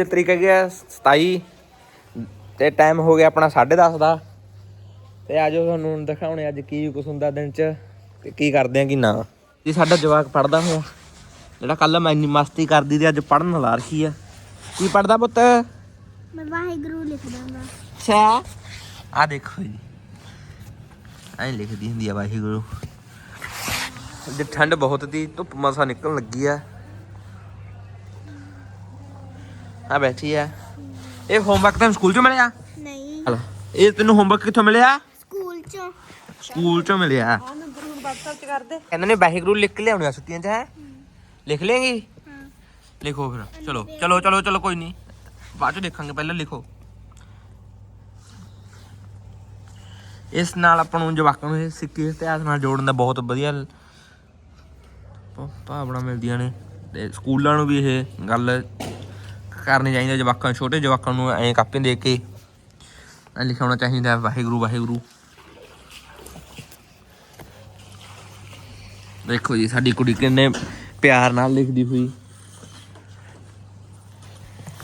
ਅੱਜ ਤਰੀਕ ਹੈਗੀ ਆ 27 ਤੇ ਟਾਈਮ ਹੋ ਗਿਆ ਆਪਣਾ 10:30 ਦਾ। ਤੇ ਆਜੋ ਤੁਹਾਨੂੰ ਹੁਣ ਦਿਖਾਉਣੇ ਅੱਜ ਕੀ ਕੁਛ ਹੁੰਦਾ ਦਿਨ ਚ ਤੇ ਕੀ ਕਰਦੇ ਆ ਕੀ ਨਾ। ਜੀ ਸਾਡਾ ਜਵਾਕ ਪੜਦਾ ਹੋਇਆ ਜਿਹੜਾ ਕੱਲ ਮੈਂ ਇੰਨੀ ਮਸਤੀ ਕਰਦੀ ਤੇ ਅੱਜ ਪੜਨ ਲਾ ਰੱਖੀ ਆ। ਕੀ ਪੜਦਾ ਪੁੱਤ? ਮੈਂ ਵਾਹਿਗੁਰੂ ਲਿਖ ਦਾਂਗਾ ਅੱਛਾ। ਆ ਦੇਖੋ ਜੀ। ਐਂ ਲਿਖਦੀ ਹੁੰਦੀ ਆ ਵਾਹਿਗੁਰੂ। ਅੱਜ ਠੰਡ ਬਹੁਤ ਤੀ ਧੁੱਪ ਮਸਾ ਨਿਕਲਣ ਲੱਗੀ ਆ। ਆ ਬੈਠੀ ਆ। ਇਹ ਹੋਮਵਰਕ ਤੈਨੂੰ ਸਕੂਲ ਚੋਂ ਮਿਲਿਆ? ਨਹੀਂ। ਹਲੋ ਇਹ ਤੈਨੂੰ ਹੋਮਵਰਕ ਕਿੱਥੋਂ ਮਿਲਿਆ? ਸਕੂਲ ਚੋਂ। ਸਕੂਲ ਚੋਂ ਮਿਲਿਆ। ਕਹਿੰਦੇ ਨੇ ਵਾਹਿਗੁਰੂ ਲਿਖ ਕੇ ਲਿਆਉਣੀਆਂ ਛੁੱਟੀਆਂ 'ਚ ਹੈ? ਲਿਖ ਲੇਗੀ? ਹਾਂ। ਲਿਖੋ ਫਿਰ। ਚਲੋ ਚਲੋ ਚਲੋ ਚਲੋ ਕੋਈ ਨਹੀਂ। ਬਾਅਦ ਚ ਦੇਖਾਂਗੇ ਪਹਿਲਾਂ ਲਿਖੋ। ਇਸ ਨਾਲ ਆਪਾਂ ਨੂੰ ਜਵਾਕਾਂ ਨੂੰ ਇਹ ਸਿੱਖੀ ਇਤਿਹਾਸ ਨਾਲ ਜੋੜਨ ਦਾ ਬਹੁਤ ਵਧੀਆ ਭਾਵਨਾ ਮਿਲਦੀਆਂ ਨੇ। ਤੇ ਸਕੂਲਾਂ ਨੂੰ ਵੀ ਇਹ ਗੱਲ ਕਰਨੀ ਚਾਹੀਦੀ ਜਵਾਕਾਂ ਛੋਟੇ ਜਵਾਕਾਂ ਨੂੰ ਐਂ ਕਾਪੀਆਂ ਦੇ ਕੇ। ਲਿਖਾਉਣਾ ਚਾਹੀਦਾ ਵਾਹਿਗੁਰੂ ਵਾਹਿਗੁਰੂ। ਦੇਖੋ ਜੀ ਸਾਡੀ ਕੁੜੀ ਕਿੰਨੇ ਪਿਆਰ ਨਾਲ ਲਿਖਦੀ ਹੋਈ।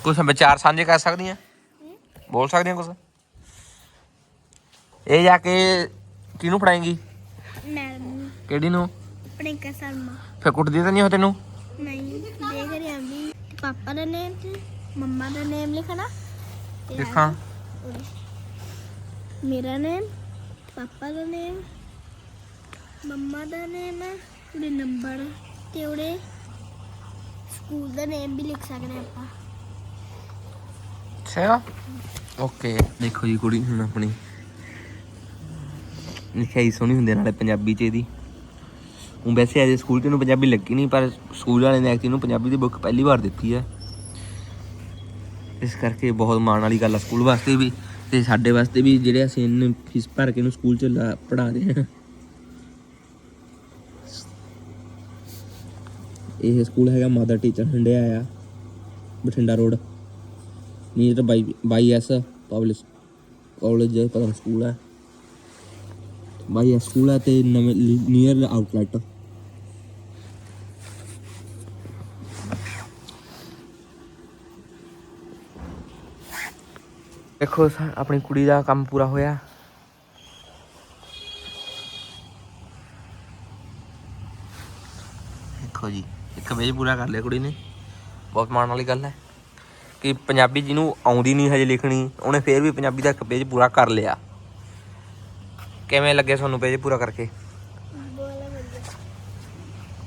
ਕੁਝ ਵਿਚਾਰ ਸਾਂਝੇ ਕਰ ਸਕਦੀਆਂ ਬੋਲ ਸਕਦੀਆਂ ਕੁਝ ਇਹ ਜਾ ਕੇ ਕਿਹਨੂੰ ਫੜਾਏਂਗੀ? ਮੈਡਮ ਕਿਹੜੀ ਨੂੰ? ਪ੍ਰਿੰਕਾ ਸ਼ਰਮਾ। ਫਿਰ ਕੁੱਟਦੀ ਤਾਂ ਨਹੀਂ ਹੋ ਤੈਨੂੰ? ਨਹੀਂ ਦੇਖ ਰਿਹਾ ਵੀ ਪਾਪਾ ਦਾ ਨੇਮ ਮੰਮਾ ਦਾ ਨੇਮ ਲਿਖਣਾ ਤੇ ਉਹਦੇ। ਮੇਰਾ ਨੇਮ ਪਾਪਾ ਦਾ ਨੇਮ ਮੰਮਾ ਦਾ ਨੇਮ ਉਹਦੇ ਨੰਬਰ ਤੇ ਉਹਦੇ ਸਕੂਲ ਦਾ ਨੇਮ ਵੀ ਲਿਖ ਸਕਦੇ ਆਪਾਂ। ਅੱਛਾ। ਓਕੇ ਦੇਖੋ ਜੀ ਕੁੜੀ ਹੁਣ ਆਪਣੀ। ਲਿਖਾਈ ਸੋਹਣੀ ਹੁੰਦੀ ਆ ਨਾਲੇ ਪੰਜਾਬੀ ਚ ਇਹਦੀ। ਉਹ ਵੈਸੇ ਅਜੇ ਸਕੂਲ ਚ ਇਹਨੂੰ ਪੰਜਾਬੀ ਲੱਗੀ ਨਹੀਂ ਪਰ ਸਕੂਲ ਵਾਲੇ ਨੇ ਐਕਚੁਅਲੀ ਨੂੰ ਪੰਜਾਬੀ ਦੀ ਬੁੱਕ ਪਹਿਲੀ ਵਾਰ ਦਿੱਤੀ ਹੈ ਇਸ ਕਰਕੇ ਬਹੁਤ ਮਾਣ ਵਾਲੀ ਗੱਲ ਆ ਸਕੂਲ ਵਾਸਤੇ ਵੀ ਤੇ ਸਾਡੇ ਵਾਸਤੇ ਵੀ ਜਿਹੜੇ ਅਸੀਂ ਇਹਨੂੰ ਫੀਸ ਭਰ ਕੇ ਇਹਨੂੰ ਸਕੂਲ ਚ ਪੜਾ ਰਹੇ ਹਾਂ। ਇਹ ਸਕੂਲ ਹੈਗਾ ਮਦਰ ਟੀਚਰ ਹੰਡਿਆ ਆ, ਬਠਿੰਡਾ ਰੋਡ। ਨੀਅਰ ਬਾਈ ਬਾਈ ਐਸ ਪਬਲਿਕ ਕਾਲਜ, ਪਤਾ ਸਕੂਲ ਹੈ। ਬਾਈ ਐਸ ਸਕੂਲ ਹੈ ਤੇ ਨਵੇਂ ਨੀਅਰ ਆਊਟਲੈਟ। ਦੇਖੋ, ਆਪਣੀ ਕੁੜੀ ਦਾ ਕੰਮ ਪੂਰਾ ਹੋਇਆ। ਦੇਖੋ ਜੀ, ਇੱਕ ਵੇਜ ਪੂਰਾ ਕਰ ਲਿਆ ਕੁੜੀ ਨੇ। ਬਹੁਤ ਮਾਣ ਵਾਲੀ ਗੱਲ ਹੈ ਕਿ ਪੰਜਾਬੀ ਜਿਹਨੂੰ ਆਉਂਦੀ ਨਹੀਂ ਹਜੇ ਲਿਖਣੀ, ਉਹਨੇ ਫੇਰ ਵੀ ਪੰਜਾਬੀ ਦਾ ਇੱਕ ਪੇਜ ਪੂਰਾ ਕਰ ਲਿਆ। ਕਿਵੇਂ ਲੱਗੇ ਤੁਹਾਨੂੰ ਪੇਜ ਪੂਰਾ ਕਰਕੇ? ਬਾਲਾ ਵਧੀਆ।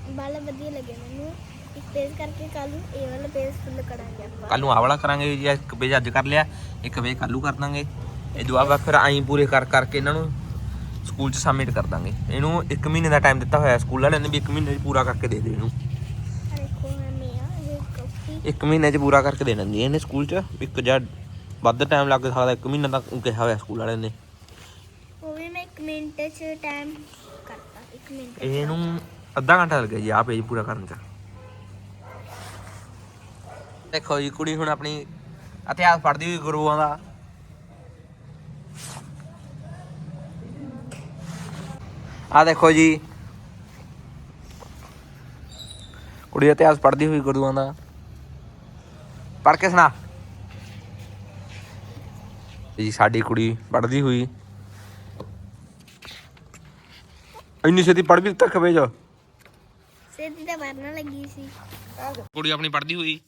ਬਾਲਾ ਵਧੀਆ ਲੱਗਿਆ ਮੈਨੂੰ। ਇੱਕ ਪੇਜ ਕਰਕੇ ਕੱਲ ਨੂੰ ਇਹ ਵਾਲਾ ਪੇਜ ਫੁੱਲ ਕਰਾਂਗੇ ਆਪਾਂ। ਕੱਲ ਨੂੰ ਆਹ ਵਾਲਾ ਕਰਾਂਗੇ ਜਾਂ ਇੱਕ ਪੇਜ ਅੱਜ ਕਰ ਲਿਆ ਇੱਕ ਪੇਜ ਕੱਲੂ ਕਰ ਦਾਂਗੇ। ਇਹ ਦੁਆ ਫਿਰ ਆਈ ਪੂਰੇ ਕਰ ਕਰਕੇ ਇਹਨਾਂ ਨੂੰ ਸਕੂਲ 'ਚ ਸਬਮਿਟ ਕਰ ਦਾਂਗੇ। ਇਹਨੂੰ 1 ਮਹੀਨੇ ਦਾ ਟਾਈਮ ਦਿੱਤਾ ਹੋਇਆ ਸਕੂਲ ਵਾਲਿਆਂ ਨੇ ਵੀ 1 ਮਹੀਨੇ 'ਚ ਪੂਰਾ ਕਰਕੇ ਦੇ ਦੇ ਇਹਨੂੰ। ਆਹ ਦੇਖੋ ਮੈਂ ਆ ਇਹ ਕਾਪੀ। 1 ਮਹੀਨੇ 'ਚ ਪੂਰਾ ਕਰਕੇ ਦੇ ਦਿੰਦੀ ਇਹਨੇ ਸਕੂਲ 'ਚ ਇੱਕ ਜਾਂ ਵੱਧ ਟਾਈਮ ਲੱਗ ਸਕਦਾ 1 ਮਹੀਨਾ ਤੱਕ ਕਿਹਾ ਹੋਇਆ ਸਕੂਲ ਵਾਲਿਆਂ ਨੇ। ਉਹ ਵੀ ਮੈਂ 1 ਮਿੰਟ ਚ ਟਾਈਮ ਕਰਤਾ 1 ਮਿੰਟ ਇਹਨੂੰ ਅੱਧਾ ਘੰਟਾ ਲੱਗਿਆ ਜੀ ਆਹ ਪੇਜ ਪੂਰਾ ਕਰਨ 'ਚ। ਦੇਖੋ ਜੀ ਕੁੜੀ ਹੁਣ ਆਪਣੀ ਇਤਿਹਾਸ ਪੜ੍ਹਦੀ ਹੋਈ ਗੁਰੂਆਂ ਦਾ। ਆ ਦੇਖੋ ਜੀ ਕੁੜੀ ਇਤਿਹਾਸ ਪੜ੍ਹਦੀ ਹੋਈ ਗੁਰੂਆਂ ਦਾ। ਪੜ੍ਹ ਕੇ ਸੁਣਾ। ਜੀ ਸਾਡੀ ਕੁੜੀ ਪੜ੍ਹਦੀ ਹੋਈ। ਇੰਨੀ ਛੇਤੀ ਪੜ੍ਹ ਵੀ ਤੱਕ ਵੇਜ ਸਿੱਧੀ ਤਾਂ ਵਰਨਾ ਲੱਗੀ ਸੀ। ਕੁੜੀ ਆਪਣੀ ਪੜ੍ਹਦੀ ਹੋਈ।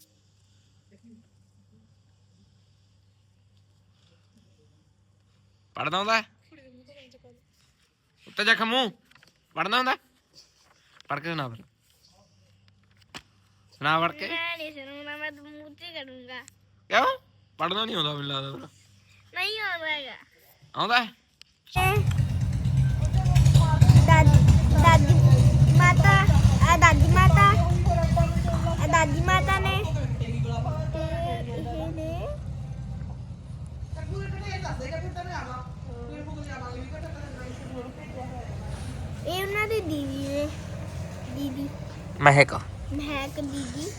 ਪੜਦਾ ਹੁੰਦਾ ਉੱਤੇ ਜਾ ਖਮੂ ਪੜਦਾ ਹੁੰਦਾ ਪੜ ਕੇ ਸੁਣਾ ਫਿਰ। ਸੁਣਾ ਪੜ ਕੇ। ਮੈਂ ਨਹੀਂ ਸੁਣੂਗਾ ਮੈਂ ਤਾਂ ਮੂੰਹ ਤੇ ਕਰੂੰਗਾ। ਕਿਉਂ? ਪੜਨਾ ਨਹੀਂ ਆਉਂਦਾ ਮੈਨੂੰ ਲੱਗਦਾ ਨਹੀਂ ਆਉਂਦਾ ਹੈਗਾ। ਆਉਂਦਾ ਹੈ? ਦਾਦੀ ਦਾਦੀ ਮਾਤਾ ਆ ਦਾਦੀ ਮਾਤਾ ਆ ਦਾਦੀ ਮਾਤਾ ਨੇ ਤੇ ਇਹ ਨੇ ਇਹ ਉਹਨਾਂ ਦੀ ਦੀਦੀ ਨੇ ਦੀਦੀ ਮਹਿਕ। ਮਹਿਕ ਦੀਦੀ।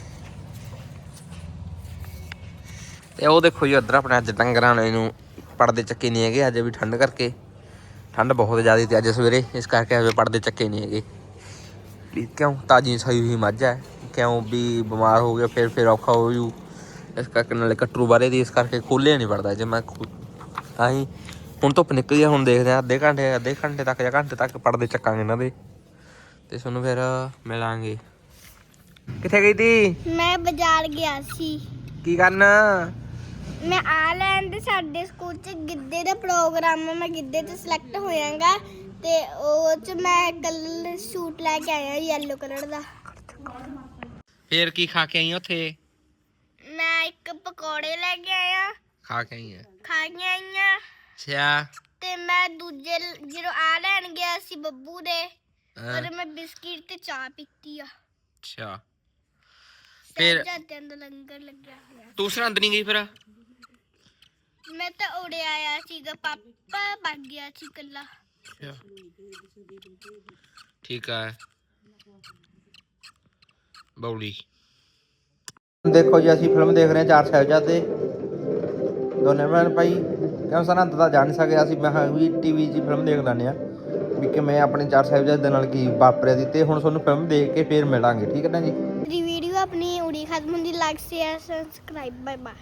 ਤੇ ਉਹ ਦੇਖੋ ਜੀ ਉਧਰ ਆਪਣੇ ਅੱਜ ਡੰਗਰਾਂ ਨੇ ਇਹਨੂੰ ਪੜਦੇ ਚੱਕੇ ਨਹੀਂ ਹੈਗੇ ਅੱਜ ਵੀ ਠੰਡ ਕਰਕੇ। ਠੰਡ ਬਹੁਤ ਜ਼ਿਆਦਾ ਤੇ ਅੱਜ ਸਵੇਰੇ ਇਸ ਕਰਕੇ ਹਜੇ ਪੜਦੇ ਚੱਕੇ ਨਹੀਂ ਹੈਗੇ। ਵੀ ਕਿਉਂ ਤਾਜੀ ਸਹੀ ਹੋਈ ਮੱਝ ਹੈ ਕਿਉਂ ਵੀ ਬਿਮਾਰ ਹੋ ਗਿਆ ਫਿਰ ਫਿਰ ਔਖਾ ਹੋ ਜੂ। ਇਸ ਕਰਕੇ ਨਾਲੇ ਕਟਰੂ ਬਾਰੇ ਦੀ ਇਸ ਕਰਕੇ ਖੋਲਿਆ ਨਹੀਂ ਪੜਦਾ ਜੇ ਮੈਂ ਤਾਂ ਹੀ ਹੁਣ ਧੁੱਪ ਨਿਕਲੀ ਆ ਹੁਣ ਦੇਖਦੇ ਆ ਅੱਧੇ ਘੰਟੇ ਅੱਧੇ ਘੰਟੇ ਤੱਕ ਜਾਂ ਘੰਟੇ ਤੱਕ ਪੜਦੇ ਚੱਕਾਂਗੇ ਇਹਨਾਂ ਦੇ। ਤੇ ਤੁਹਾਨੂੰ ਫਿਰ ਮਿਲਾਂਗੇ। ਕਿੱਥੇ ਗਈ ਤੀ? ਮੈਂ ਬਾਜ਼ਾਰ ਗਿਆ ਸੀ। ਕੀ ਕਰਨ? ਮੈਂ ਆ ਲੈਣ ਦੇ ਸਾਡੇ ਸਕੂਲ ਚ ਗਿੱਧੇ ਦਾ ਪ੍ਰੋਗਰਾਮ ਆ ਮੈਂ ਗਿੱਧੇ ਤੇ ਸਿਲੈਕਟ ਹੋਇਆਂਗਾ ਤੇ ਉਹ ਚ ਮੈਂ ਕਲਰ ਸੂਟ ਲੈ ਕੇ ਆਇਆ ਯੈਲੋ ਕਲਰ ਦਾ। ਫੇਰ ਕੀ ਖਾ ਕੇ ਆਈ ਉੱਥੇ? ਮੈਂ ਇੱਕ ਪਕੌੜੇ ਲੈ ਕੇ ਆਇਆ। ਖਾ ਕੇ ਆਈ ਆ। ਖਾ ਕੇ ਆਈਆਂ। ਅੱਛਾ। ਤੇ ਮੈਂ ਦੂਜੇ ਲ- ਜਦੋਂ ਆ ਲੈਣ ਗਿਆ ਸੀ ਬੱਬੂ ਦੇ ਹਾਂ, ਪਰ ਮੈਂ ਬਿਸਕਿਟ ਤੇ ਚਾਹ ਪੀਤੀ ਆ। ਅੱਛਾ। ਫਿਰ- ਜਾਂਦੇ ਦਾ ਲੰਗਰ ਲੱਗਿਆ ਹੋਇਆ। ਤੂੰ ਸਰਹੰਦ ਨਹੀਂ ਗਈ ਫਿਰ? ਮੈਂ ਤਾਂ ਉੜੇ ਆਇਆ ਸੀਗਾ ਪਾਪਾ ਭੱਗ ਗਿਆ ਸੀ ਕੱਲਾ ਠੀਕ ਹੈ ਬੌਲੀ। ਦੇਖੋ ਜੀ ਅਸੀਂ ਫਿਲਮ ਦੇਖ ਰਹੇ ਹਾਂ ਚਾਰ ਸਾਹਿਬਜ਼ਾਦੇ। ਦੋਨੇ ਭੈਣ ਭਾਈ ਕਿਉਂ ਸਰਹੰਦ ਤਾਂ ਜਾ ਨਹੀਂ ਸਕਿਆ ਅਸੀਂ ਮੈਂ ਕਿਹਾ ਵੀ ਟੀਵੀ 'ਚ ਫਿਲਮ ਦੇਖ ਲੈਂਦੇ ਆ ਵੀ ਕਿਵੇਂ ਆਪਣੇ ਚਾਰ ਸਾਹਿਬਜ਼ਾਦੇ ਨਾਲ ਕੀ ਵਾਪਰਿਆ ਦੀ ਤੇ ਹੁਣ ਤੁਹਾਨੂੰ ਫਿਲਮ ਦੇਖ ਕੇ ਫੇਰ ਮਿਲਾਂਗੇ ਠੀਕ ਹੈ ਨਾ ਜੀ? ਦੀ আপনি উড়ি খাত মন্দির like share subscribe bye bye